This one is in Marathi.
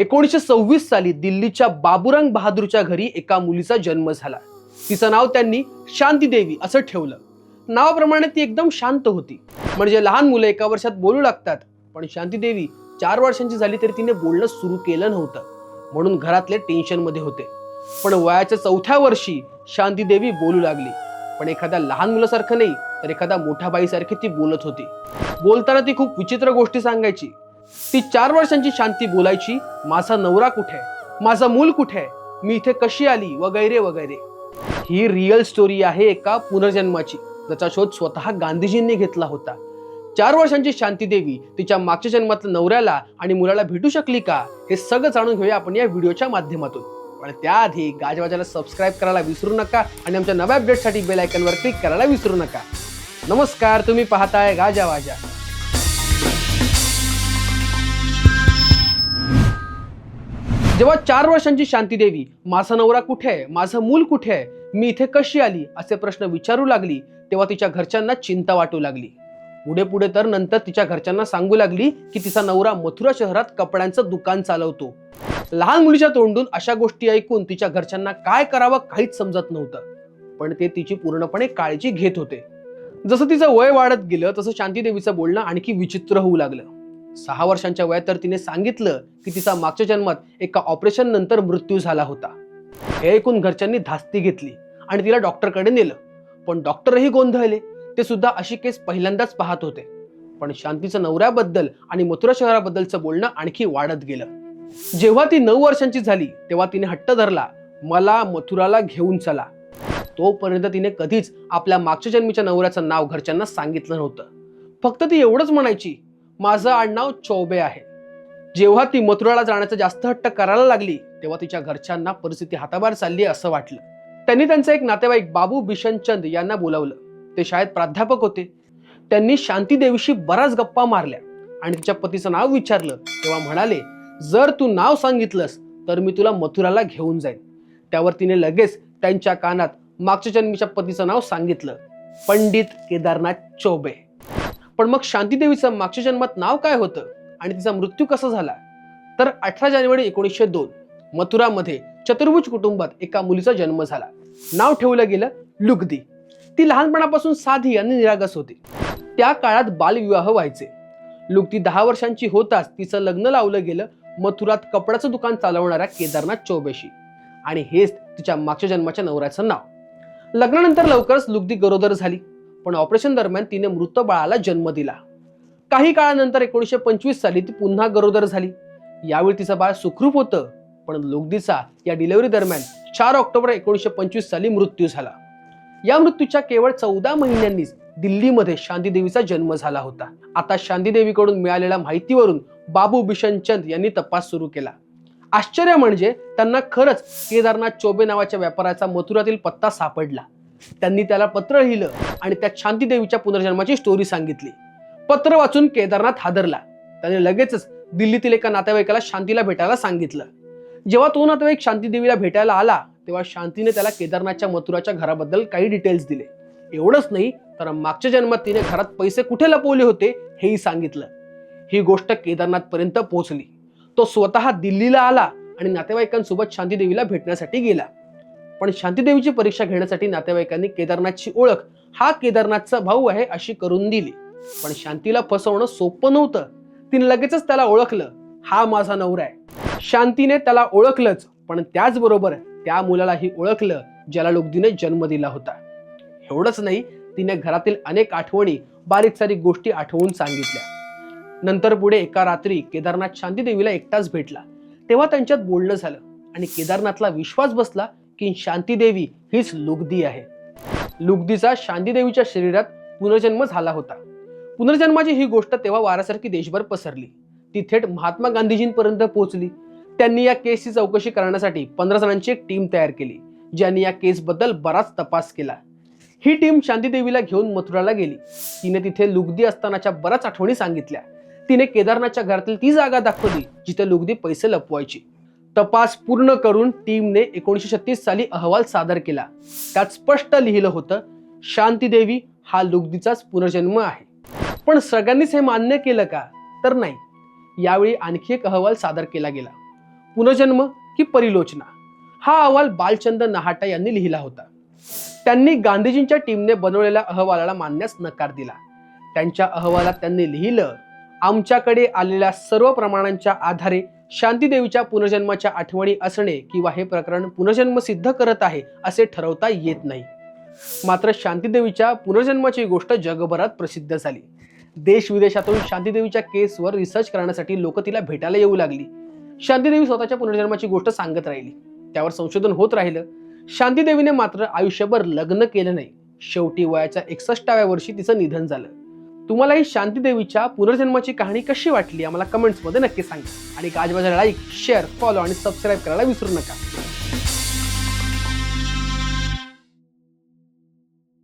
एकोणीसशे सव्वीस साली दिल्लीच्या बाबुरंग बहादूरच्या घरी एका मुलीचा जन्म झाला. तिचं नाव त्यांनी शांती देवी असं ठेवलं. नावाप्रमाणे ती एकदम शांत होती. म्हणजे लहान मुलं एका वर्षात बोलू लागतात पण शांती देवी चार वर्षांची झाली तरी तिने बोलणं सुरू केलं नव्हतं. म्हणून घरातले टेन्शनमध्ये होते. पण वयाच्या चौथ्या वर्षी शांती देवी बोलू लागली. पण एखाद्या लहान मुलासारखं नाही तर एखाद्या मोठ्या बाईसारखी ती बोलत होती. बोलताना ती खूप विचित्र गोष्टी सांगायची. ती चार वर्षांची शांती बोलायची माझा नवरा कुठे आहे? माझं मूल कुठे आहे? मी इथे कशी आली? वगैरे वगैरे. ही रिअल स्टोरी आहे एका पुनर्जन्माची. ज्याचा शोध स्वतः गांधीजींनी घेतला होता. चार वर्षांची शांती देवी तिच्या मागच्या जन्मातल्या नवऱ्याला आणि मुलाला भेटू शकली का हे सगळं जाणून घेऊया आपण या व्हिडिओच्या माध्यमातून. पण त्याआधी गाजवाजाला सबस्क्राईब करायला विसरू नका आणि आमच्या नव्या अपडेटसाठी बेल आयकनवर क्लिक करायला विसरू नका. नमस्कार तुम्ही पाहताय गाजावाजा. जेव्हा चार वर्षांची शांती देवी माझा नवरा कुठे आहे? माझं मूल कुठे आहे? मी इथे कशी आली? असे प्रश्न विचारू लागली तेव्हा तिच्या घरच्यांना चिंता वाटू लागली. पुढे पुढे तर नंतर तिच्या घरच्यांना सांगू लागली की तिचा नवरा मथुरा शहरात कपड्यांचं दुकान चालवतो. लहान मुलीच्या तोंडून अशा गोष्टी ऐकून तिच्या घरच्यांना काय करावं काहीच समजत नव्हतं. पण ते तिची पूर्णपणे काळजी घेत होते. जसं तिचं वय वाढत गेलं तसं शांतीदेवीचं बोलणं आणखी विचित्र होऊ लागलं. सहा वर्षांच्या वयात तर तिने सांगितलं की तिचा मागच्या जन्मात एका ऑपरेशन नंतर मृत्यू झाला होता. हे ऐकून घरच्यांनी धास्ती घेतली आणि तिला डॉक्टरकडे नेलं. पण डॉक्टरही गोंधळले. ते सुद्धा अशी केस पहिल्यांदाच पाहत होते. पण शांतीचं नवऱ्याबद्दल आणि मथुरा शहराबद्दलचं बोलणं आणखी वाढत गेलं. जेव्हा ती नऊ वर्षांची झाली तेव्हा तिने हट्ट धरला मला मथुराला घेऊन चला. तोपर्यंत तिने कधीच आपल्या मागच्या जन्मीच्या नवऱ्याचं नाव घरच्यांना सांगितलं नव्हतं. फक्त ती एवढंच म्हणायची माझं आडनाव चौबे आहे. जेव्हा ती मथुराला जाण्याचा जास्त हट्ट करायला लागली तेव्हा तिच्या घरच्यांना परिस्थिती हाताबाहेर चालली असं वाटलं. त्यांनी त्यांचा एक नातेवाईक बाबू बिशनचंद यांना बोलावलं. ते शाळेत प्राध्यापक होते. त्यांनी शांती देवीशी बराच गप्पा मारल्या आणि तिच्या पतीचं नाव विचारलं. तेव्हा म्हणाले जर तू नाव सांगितलंस तर मी तुला मथुराला घेऊन जाईन. त्यावर तिने लगेच त्यांच्या कानात मागच्या जन्मीच्या पतीचं नाव सांगितलं. पंडित केदारनाथ चौबे. पण मग शांतीदेवीचं मागच्या जन्मात नाव काय होतं? आणि तिचा मृत्यू कसा झाला? तर अठरा जानेवारी एकोणीसशे दोन मथुरामध्ये चतुर्भुज कुटुंबात एका मुलीचा जन्म झाला. नाव ठेवलं गेलं लुगदी. ती लहानपणापासून साधी आणि निरागस होती. त्या काळात बालविवाह व्हायचे. लुगदी दहा वर्षांची होताच तिचं लग्न लावलं गेलं मथुरात कपड्याचं दुकान चालवणाऱ्या केदारनाथ चौबेशी. आणि हेच तिच्या मागच्या जन्माच्या नवऱ्याचं नाव. लग्नानंतर लवकरच लुगदी गरोदर झाली. पण ऑपरेशन दरम्यान तिने मृत बाळाला जन्म दिला. काही काळानंतर एकोणीसशे पंचवीस साली ती पुन्हा गरोदर झाली. यावेळी तिचं बाळ सुखरूप होतं पण लुगदीचा या डिलिव्हरी दरम्यान चार ऑक्टोबर एकोणीसशे पंचवीस साली मृत्यू झाला. या मृत्यूच्या केवळ चौदा महिन्यांनीच दिल्लीमध्ये शांतीदेवीचा जन्म झाला होता. आता शांतीदेवीकडून मिळालेल्या माहितीवरून बाबू बिशनचंद यांनी तपास सुरू केला. आश्चर्य म्हणजे त्यांना खरंच केदारनाथ चोबे नावाच्या व्यापाराचा मथुरातील पत्ता सापडला. त्यांनी त्याला पत्र लिहिलं आणि त्यात शांतीदेवीच्या पुनर्जन्माची स्टोरी सांगितली. पत्र वाचून केदारनाथ हादरला. त्याने लगेचच दिल्लीतील एका नातेवाईकाला शांतीला भेटायला सांगितलं. जेव्हा तो नातेवाईक शांतीदेवीला भेटायला आला तेव्हा शांतीने त्याला केदारनाथच्या मथुराच्या घराबद्दल काही डिटेल्स दिले. एवढंच नाही तर मागच्या जन्मात तिने घरात पैसे कुठे लपवले होते हेही सांगितलं. ही गोष्ट केदारनाथपर्यंत पोहोचली. तो स्वतः दिल्लीला आला आणि नातेवाईकांसोबत शांतीदेवीला भेटण्यासाठी गेला. पण शांतीदेवीची परीक्षा घेण्यासाठी नातेवाईकांनी केदारनाथची ओळख हा केदारनाथचा भाऊ आहे अशी करून दिली. पण शांतीला फसवणं सोपं नव्हतं. तिने लगेचच त्याला ओळखलं. हा माझा नवरा आहे. शांतीने त्याला ओळखलंच पण त्याचबरोबर त्या मुलालाही ओळखलं ज्याला लोकदीने जन्म दिला होता. एवढंच नाही तिने घरातील अनेक आठवणी बारीक सारीक गोष्टी आठवून सांगितल्या. नंतर पुढे एका रात्री केदारनाथ शांतीदेवीला एकटाच भेटला. तेव्हा त्यांच्यात बोलणं झालं आणि केदारनाथला विश्वास बसला की शांतीदेवी हीच लुगदी आहे. लुगदीचा शांतीदेवीच्या शरीरात पुनर्जन्म झाला होता. पुनर्जन्माची ही गोष्ट तेव्हा वारासारखी देशभर पसरली. ती थेट महात्मा गांधीजींपर्यंत पोहोचली. त्यांनी या केसची चौकशी करण्यासाठी पंधरा जणांची एक टीम तयार केली ज्यांनी या केसबद्दल बराच तपास केला. ही टीम शांतीदेवीला घेऊन मथुराला गेली. तिने तिथे लुगदी असतानाच्या बऱ्याच आठवणी सांगितल्या. तिने केदारनाथच्या घरातील ती जागा दाखवली जिथे लुगदी पैसे लपवायची. तपास पूर्ण करून टीमने एकोणीसशे छत्तीस साली अहवाल सादर केला. त्यात स्पष्ट लिहिलं होतं शांतीदेवी हा लुगदीचाच पुनर्जन्म आहे. पण सगळ्यांनीच हे मान्य केलं का? तर नाही. यावेळी आणखी एक अहवाल सादर केला गेला. पुनर्जन्म की परिलोचना? हा अहवाल बालचंद नहाटा यांनी लिहिला होता. त्यांनी गांधीजींच्या टीमने बनवलेल्या अहवालाला मानण्यास नकार दिला. त्यांच्या अहवालात त्यांनी लिहिलं आमच्याकडे आलेल्या सर्व प्रमाणांच्या आधारे शांतीदेवीच्या पुनर्जन्माच्या आठवणी असणे किंवा हे प्रकरण पुनर्जन्म सिद्ध करत आहे असे ठरवता येत नाही. मात्र शांतीदेवीच्या पुनर्जन्माची गोष्ट जगभरात प्रसिद्ध झाली. देश विदेशातून शांतीदेवीच्या केसवर रिसर्च करण्यासाठी लोक तिला भेटायला येऊ लागली. शांतीदेवी स्वतःच्या पुनर्जन्माची गोष्ट सांगत राहिली. त्यावर संशोधन होत राहिलं. शांतीदेवीने मात्र आयुष्यभर लग्न केलं नाही. शेवटी वयाच्या एकसष्टाव्या वर्षी तिचं निधन झालं. तुम्हाला ही शांतीदेवीच्या पुनर्जन्माची कहाणी कशी वाटली आम्हाला कमेंट्समध्ये नक्की सांगा. आणि गाजबाजाला लाईक शेअर फॉलो आणि सबस्क्राईब करायला विसरू नका.